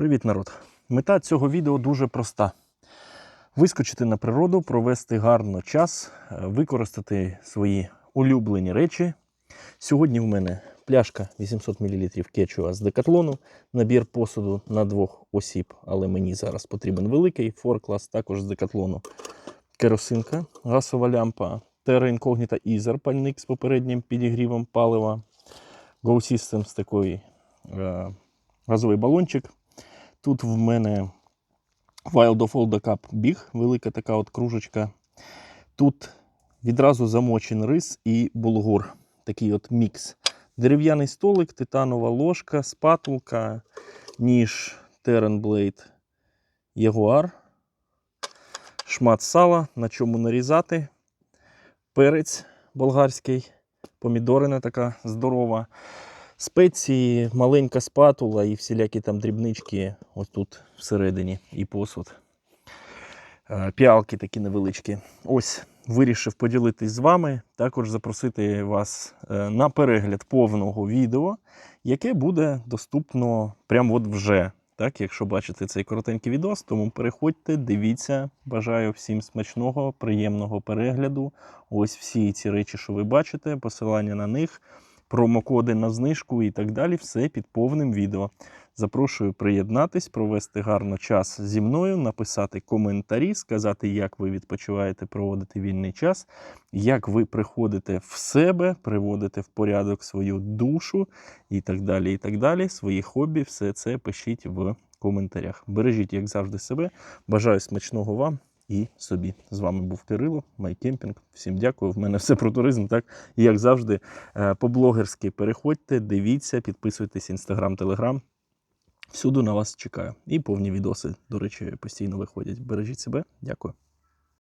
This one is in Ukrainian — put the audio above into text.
Привіт, народ! Мета цього відео дуже проста: вискочити на природу, провести гарно час, е, використати свої улюблені речі. Сьогодні в мене пляшка 800 мл кетчуа з декатлону, набір посуду на двох осіб, але мені зараз потрібен великий форклас, також з декатлону. Керосинка, газова лямпа, Terra Incognita Ether, пальник з попереднім підігрівом палива, Go Systems такий е, газовий балончик. Тут в мене Wild of Old Cup біг, велика така от кружечка. Тут відразу замочений рис і булгур. Такий от мікс. Дерев'яний столик, титанова ложка, спатулка, ніж Blade Jaguar, шмат сала, на чому нарізати, перець болгарський, помідорина така здорова. Спеції, маленька спатула і всілякі там дрібнички ось тут всередині і посуд. Е, Піалки такі невеличкі. Ось вирішив поділитись з вами, також запросити вас е, на перегляд повного відео, яке буде доступно прямо от вже. Так, якщо бачите цей коротенький відос, тому переходьте, дивіться. Бажаю всім смачного, приємного перегляду. Ось всі ці речі, що ви бачите, посилання на них промокоди на знижку і так далі. Все під повним відео. Запрошую приєднатись, провести гарно час зі мною, написати коментарі, сказати, як ви відпочиваєте проводити вільний час, як ви приходите в себе, приводите в порядок свою душу і так далі. і так далі. Свої хобі, все це пишіть в коментарях. Бережіть, як завжди, себе. Бажаю смачного вам і собі. З вами був Кирило, Майкемпінг. Всім дякую. В мене все про туризм. Так і як завжди, е, по-блогерськи переходьте, дивіться, підписуйтесь інстаграм, телеграм. Всюди на вас чекаю. І повні відоси, до речі, постійно виходять. Бережіть себе. Дякую.